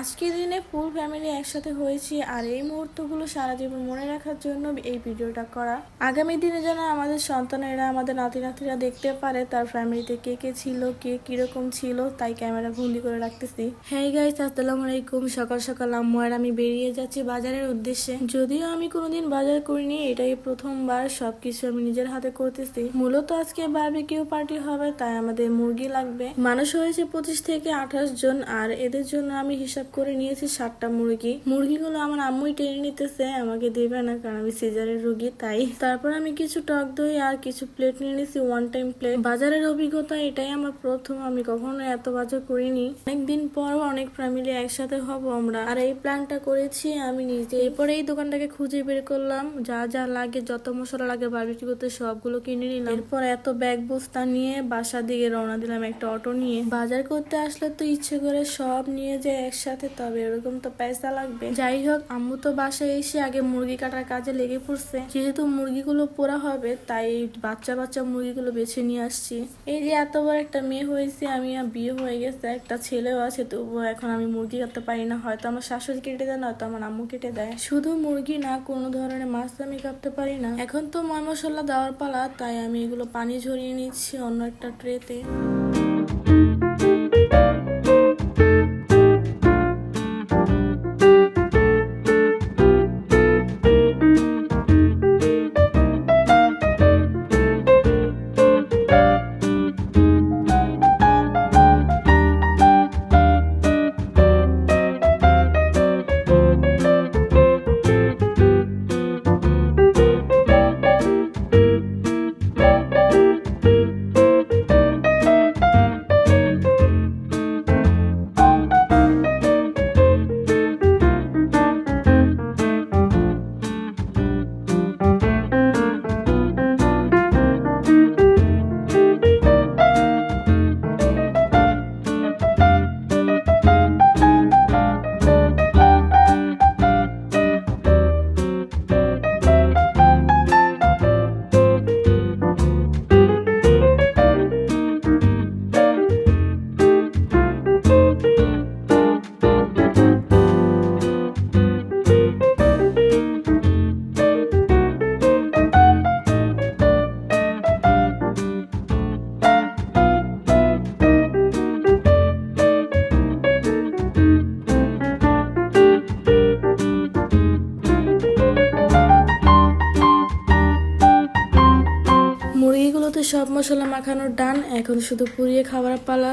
আজকের দিনে full family একসাথে হয়েছি আর এই মুহূর্তগুলো সারা জীবন মনে রাখার জন্য এই ভিডিওটা করা। আগামী দিনে যেন আমাদের সন্তানেরা আমাদের নাতি নাতিরা দেখতে পারে তার ফ্যামিলিতে কে কে ছিল কে কীরকম ছিল তাই ক্যামেরা বন্দি করে রাখতেছি। হ্যাঁ গাইস আসসালামু আলাইকুম। সকাল সকাল আম্মু আর আমি বেরিয়ে যাচ্ছি বাজারের উদ্দেশ্যে। যদিও আমি কোনোদিন বাজার করিনি এটাই প্রথমবার সবকিছু আমি নিজের হাতে করতেছি। মূলত আজকে বারবিকিউ পার্টি হবে তাই আমাদের মুরগি লাগবে। মানুষ হয়েছে পঁচিশ থেকে আঠাশ জন আর এদের জন্য আমি হিসাব করে নিয়েছি ষাটটা মুরগি। মুরগিগুলো আমার আম্মুই টেনে নিতেছে, আমাকে দেবে না, কারণ আমি সিজারের রুগী, তাই। তারপর আমি কিছু টক দই আর কিছু প্লেট নিয়ে নিয়েছি ওয়ান টাইম প্লেট বাজারের অভিজ্ঞতা এটাই আমার প্রথম, আমি কখনো এত বাজার করিনি। অনেকদিন পরও অনেক ফ্যামিলি একসাথে হব আমরা। আর এই প্ল্যানটা করেছি আমি নিজে। এরপরে এই দোকানটাকে খুঁজে বের করলাম, যা যা লাগে, যত মশলা লাগে বারবিকিউ করতে সবগুলো কিনে নিলাম। এরপর এত ব্যাগ বস্তা নিয়ে বাসার দিকে রওনা দিলাম একটা অটো নিয়ে। বাজার করতে আসলে তো ইচ্ছে করে সব নিয়ে যায় একসাথে তবে এরকম তো পয়সা লাগবে। যাই হোক আম্মু তো বাসায় এসে আগে মুরগি কাটার কাজে লেগে পড়ছে। যেহেতু মুরগিগুলো পোড়া হবে, তাই বাচ্চা বাচ্চা মুরগিগুলো বেছে নিয়ে আসছি। এই যে এত বড় একটা মেয়ে হয়েছে, আমি বিয়ে হয়ে গেছে, একটা ছেলেও আছে, তবুও এখন আমি মুরগি কাটতে পারি না। হয়তো আমার শাশুড়ি কেটে দেয় নয়তো আমার আম্মু কেটে দেয়। শুধু মুরগি না, কোনো ধরনের মাছ আমি কাটতে পারি না। এখন তো ময় মশলা দেওয়ার পালা, তাই আমি এগুলো পানি ঝরিয়ে নিচ্ছি অন্য একটা ট্রেতে। সব মশলা মাখানোর ডান এখন শুধু পুড়িয়ে খাবার পালা।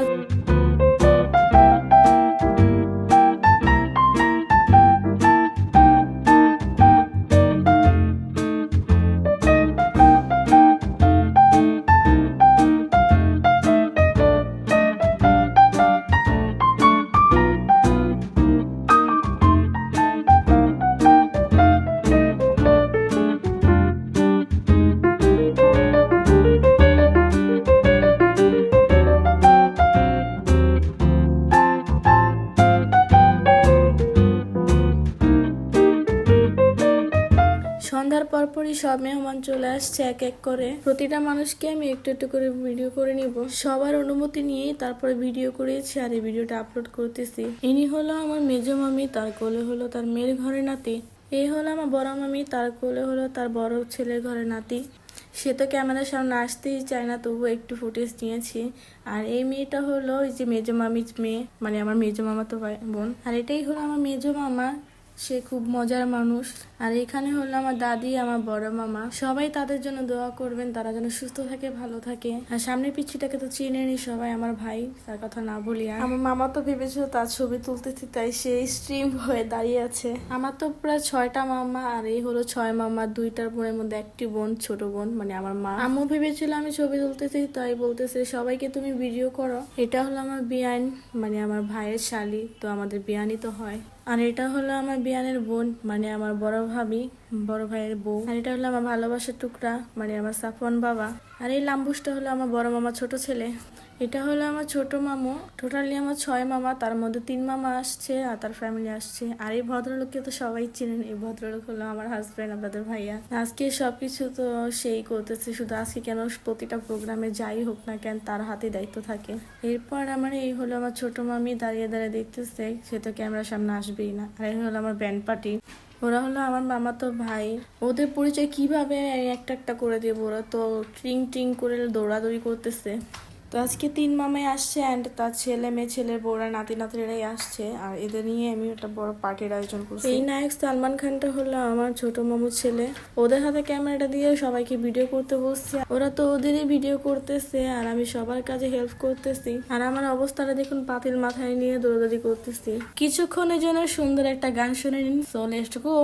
সব মেহমান চলে আসছে এক এক করে। প্রতিটা মানুষকে আমি একটু একটু করে ভিডিও করে নিব। সবার অনুমতি নিয়েই তারপরে ভিডিও করেছি আর এই ভিডিওটা আপলোড করতেছি। ইনি হলো আমার মেজো মামি, তার কোলে হলো তার মেয়ের ঘরে নাতি। এই হলো আমার বড় মামি, তার কোলে হলো তার বড় ছেলের ঘরে নাতি। সে তো ক্যামেরার সামনে আসতেই চায় না, তবুও একটু ফুটেজ নিয়েছি। আর এই মেয়েটা হলো ওই যে মেজো মামির মেয়ে মানে আমার মেজো মামা তো বোন। আর এটাই হলো আমার মেজো মামা। সে খুব মজার মানুষ। আর এখানে হলো আমার দাদি আমার বড় মামা। সবাই তাদের জন্য দোয়া করবেন তারা যেন সুস্থ থাকে ভালো থাকে। আর সামনের পিছিটাকে তো চিনেনি সবাই আমার ভাই তার কথা না বলি আর। আমার মামা তো ভেবেছিল তার ছবি তুলতেছি তাই সে স্ট্রিম হয়ে দাঁড়িয়ে আছে। আমার তো প্রায় ছয়টা মামা আর এই হলো ছয় মামা দুইটার বোনের মধ্যে একটি বোন ছোট বোন মানে আমার মা। আম্মু ভেবেছিল আমি ছবি তুলতেছি তাই বলতেছে সবাইকে তুমি ভিডিও করো। এটা হলো আমার বিয়ান মানে আমার ভাইয়ের শালি তো আমাদের বিয়ানি তো হয়। আর এটা হলো আমার বিয়ানের বোন মানে আমার বড় ভাবি, বড় ভাইয়ের বউ। আর এটা হলো আমার ভালোবাসার টুকরা মানে আমার সাফন বাবা। আর এই লাম্বুসটা হলো আমার বড় মামা ছোট ছেলে। এটা হলো আমার ছোট মামু। টোটালি আমার ছয় মামা, তার মধ্যে তিন মামা আসছে আর তার ফ্যামিলি আসছে। আর এই ভদ্রলোককে তো সবাই চিনেন। এই ভদ্রলোক হলো আমার হাজব্যান্ড আপনাদের ভাইয়া। আজকে সবকিছু তো সেই করতেছে। শুধু আজকে কেন প্রতিটা প্রোগ্রামে যাই হোক না কেন তার হাতে দায়িত্ব থাকে। এরপর আমার এই হলো আমার ছোট মামি দাঁড়িয়ে দাঁড়িয়ে দেখতেছে, সে তো ক্যামেরার সামনে আসবেই না। আর এই হলো আমার ব্যান্ড পার্টি ওরা হলো আমার মামা তো ভাই। ওদের পরিচয় কীভাবে একটা একটা করে দেবো? ওরা তো ট্রিং ট্রিং করে দৌড়াদৌড়ি করতেছে। তো আজকে তিন মামাই আসছে অ্যান্ড তার ছেলে মেয়ে, ছেলের বউরা নাতি নাতিরাই আসছে। আর এদের নিয়ে আমি একটা বড় পার্টির আয়োজন করছি। এই নায়ক সালমান খানটা হলো আমার ছোট মামুর ছেলে। ওদের হাতে ক্যামেরাটা দিয়ে সবাইকে ভিডিও করতে বসছে। ওরা তো ওদেরই ভিডিও করতেছে আর আমি সবার কাজে হেল্প করতেছি। আর আমার অবস্থাটা দেখুন পাতিল মাথায় নিয়ে দৌড়াদৌড়ি করতেছি। কিছুক্ষণের জন্য সুন্দর একটা গান শুনে নিন। So let's go.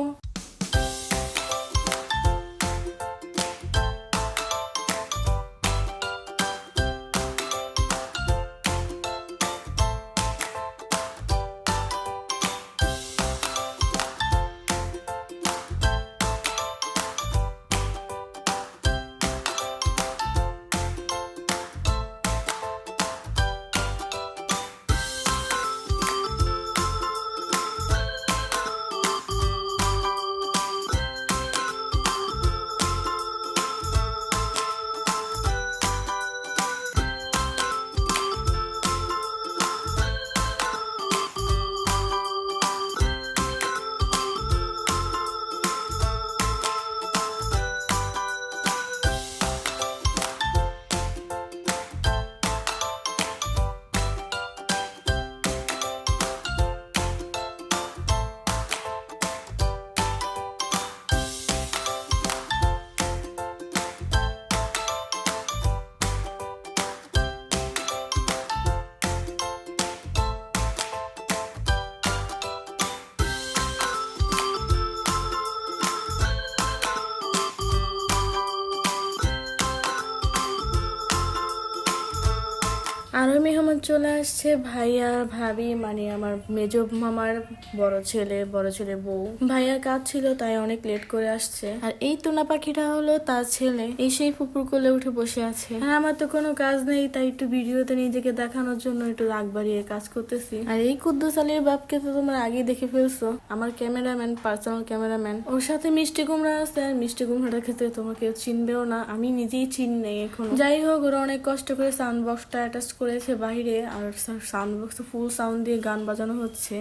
চলে আসছে ভাইয়া, ভাবি মানে আমার মেজ মামার বড় ছেলে বড় ছেলে বউ। ভাইয়ার কাজ ছিল তাই অনেক লেট করে আসছে। আর এই তোনা পাখিটা হলো তার ছেলে। এই সেই পুকুর কোলে উঠে বসে আছে। আর আমার তো কোনো কাজ নেই, তাই একটু ভিডিওতে নিজেকে দেখানোর জন্য একটু রাগ বাড়িয়ে কাজ করতেছি। আর এই কুদ্দুস আলীর বাপকে তো তোমরা আগেই দেখে ফেলছো। আমার ক্যামেরাম্যান, পার্সোনাল ক্যামেরাম্যান। ওর সাথে মিষ্টি কুমড়া আছে, আর মিষ্টি কুমড়াটা খেতে তোমাকে চিনবেও না। আমি নিজেই চিন নেই এখন। যাই হোক, ওরা অনেক কষ্ট করে সাউন্ড বক্সটা অ্যাটাচ করেছে বাইরে আর সাউন্ড বক্সে ফুল সাউন্ড দিয়ে গান বাজানো হচ্ছে।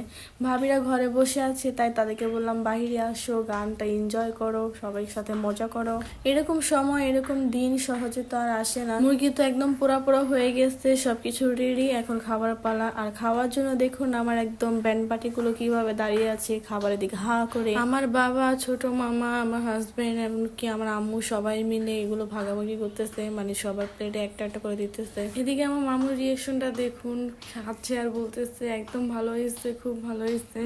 ভাবিরা ঘরে বসে আছে, তাই তাদেরকে বললাম বাইরে আসো, গানটা এনজয় করো সবাই সাথে মজা করো। এরকম সময়, এরকম দিন সহজে তো আর আসে না। মুরগি তো একদম পোড়া পোড়া হয়ে গেছে, সবকিছু রেডি এখন খাবার পালা। আর খাওয়ার জন্য দেখুন আমার একদম ব্যান্ড পার্টিগুলো কীভাবে দাঁড়িয়ে আছে, খাবারের দিকে হা করে। আমার বাবা, ছোট মামা, আমার হাজবেন্ড এমনকি আমার আম্মু সবাই মিলে এগুলো ভাগাভাগি করতেছে মানে সবার প্লেটে একটা একটা করে দিতেছে। এদিকে আমার মামুর রিয়েকশনটা দেখুন খাচ্ছে আর বলতেছে একদম ভালো হয়েছে খুব ভালো হয়েছে।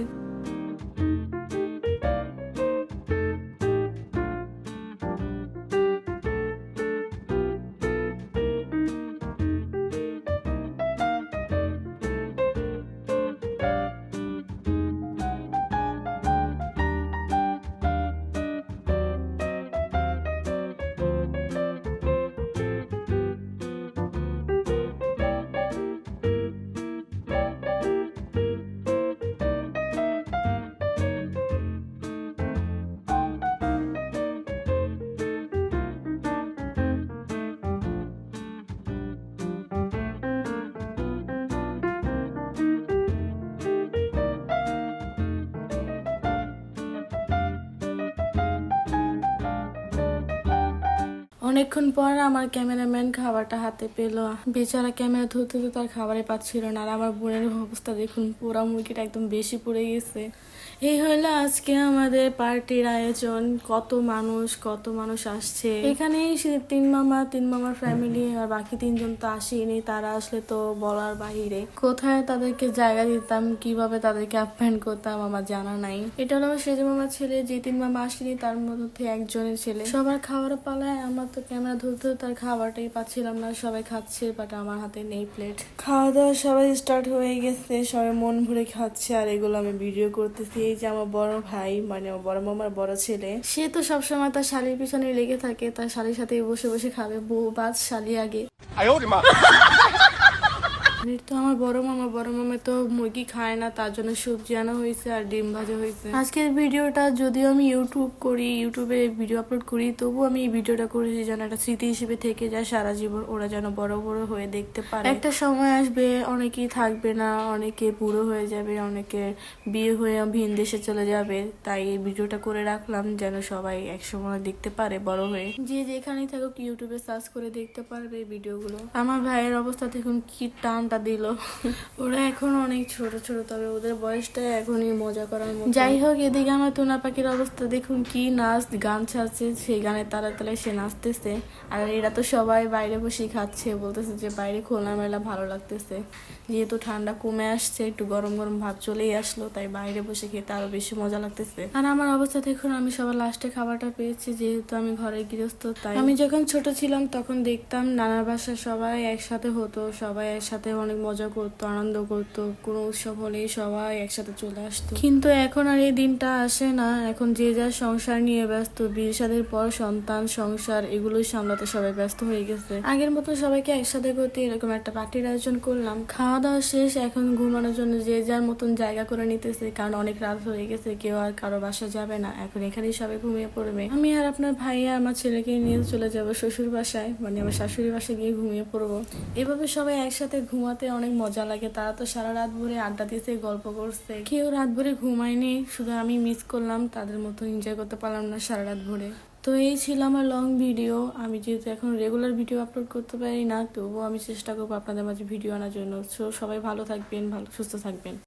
অনেকক্ষণ পর আমার ক্যামেরাম্যান খাবারটা হাতে পেল। বেচারা ক্যামেরা ধরতে তো তার খাবারে পাচ্ছিল না, আর আমার বোনের অবস্থা দেখুন পোড়া মুরগিটা একদম বেশি পড়ে গেছে। এই হলো আজকে আমাদের পার্টির আয়োজন, কত মানুষ কত মানুষ আসছে। এখানেই সে তিন মামা, তিন মামার ফ্যামিলি আর বাকি তিনজন তো আসেনি, তারা আসলে তো বলার বাহিরে। কোথায় তাদেরকে জায়গা দিতাম, কীভাবে তাদেরকে আপ্যায়ন করতাম, আমার জানা নাই। এটা হলো আমার সেজ মামার ছেলে, যে তিন মামা আসেনি, তার মধ্যে একজনের ছেলে। সবার খাবার পালায়, আমার তো তো ক্যামেরা ধরতে তার খাবারটাই পাচ্ছিলাম না সবাই খাচ্ছে বাট আমার হাতে নেই প্লেট খাওয়া দাওয়া সবাই স্টার্ট হয়ে গেছে সবাই মন ভরে খাচ্ছে আর এগুলো আমি ভিডিও করতেছি। এই যে আমার বড় ভাই মানে আমার বড় মামার বড় ছেলে সে তো সবসময় তার শালির পিছনে লেগে থাকে তার শালির সাথে বসে বসে খাবে বউ বাজ শালি আগে। তো আমার বড় মামা বড় মামা তো মুরগি খায় না, তার জন্য সবজি আনা হয়েছে আর ডিম ভাজা হয়েছে। আজকের ভিডিওটা যদিও আমি ইউটিউব করি ইউটিউবে ভিডিও আপলোড করি তবু আমি এই ভিডিওটা করেছি যেন একটা স্মৃতি হিসেবে থেকে যায়, সারা জীবন ওরা যেন বড় বড় হয়ে দেখতে পারে। একটা সময় আসবে, অনেকেই থাকবে না, অনেকে বুড়ো হয়ে যাবে, অনেকে বিয়ে হয়ে ভিন দেশে চলে যাবে, তাই এই ভিডিওটা করে রাখলাম যেন সবাই একসময় দেখতে পারে বড় হয়ে। যে যেখানেই থাকুক ইউটিউবে সার্চ করে দেখতে পারবে এই ভিডিওগুলো। আমার ভাইয়ের অবস্থা দেখুন, কি টানটা দিল। ওরা এখন অনেক ছোট ছোট তবে ওদের বয়সটা এখনই মজা করার মতো। যাই হোক এদিকে আমার তোনা পাখির অবস্থা দেখুন কি নাচ গান ছাড়ছে সেই গানের তালে তালে সে নাচতেছে। আর এরা তো সবাই বাইরে বসে খাচ্ছে বলতেছে যে বাইরে খোলামেলা ভালো লাগতেছে। যেহেতু ঠান্ডা কমে আসছে একটু গরম গরম ভাব চলেই আসলো তাই বাইরে বসে খেতে আরও বেশি মজা লাগতেছে। আর আমার অবস্থা দেখুন আমি সবার লাস্টে খাবারটা পেয়েছি যেহেতু আমি ঘরে গৃহস্থ তাই। আমি যখন ছোট ছিলাম তখন দেখতাম নানার বাসায় সবাই একসাথে হতো সবাই একসাথে অনেক মজা করতো, আনন্দ করতো, কোনো উৎসব হলেই সবাই একসাথে চলে আসতো। কিন্তু এখন আর এই দিনটা আসে না। এখন যে যার সংসার নিয়ে ব্যস্ত, বিয়ে শাদীর পর সন্তান, সংসার, এগুলোই সামলাতে সবাই ব্যস্ত হয়ে গেছে। আগের মতো সবাইকে একসাথে করতে এরকম একটা পার্টির আয়োজন করলাম। খাওয়া দাওয়া শেষ, এখন ঘুমানোর জন্য যে যার মতন জায়গা করে নিতেছে, কারণ অনেক রাত হয়ে গেছে, কেউ আর কারও বাসা যাবে না। এখন এখানেই সবাই ঘুমিয়ে পড়বে। আমি আর আপনার ভাইয়া, আমার ছেলেকে নিয়ে চলে যাব শ্বশুর বাসায় মানে আমার শাশুড়ি বাসায় গিয়ে ঘুমিয়ে পড়ব। এভাবে সবাই একসাথে ঘুমাতে অনেক মজা লাগে। তারা তো সারা রাত ভরে আড্ডা দিয়েছে, গল্প করছে। কেউ রাত ভরে ঘুমায়নি, শুধু আমি মিস করলাম, তাদের মতো এনজয় করতে পারলাম না সারা রাত ভরে। তো এই ছিল আমার লং ভিডিও আমি যেহেতু এখন রেগুলার ভিডিও আপলোড করতে পারি না, তবুও আমি চেষ্টা করব আপনাদের মাঝে ভিডিও আনার জন্য। সো সবাই ভালো থাকবেন, ভালো, সুস্থ থাকবেন।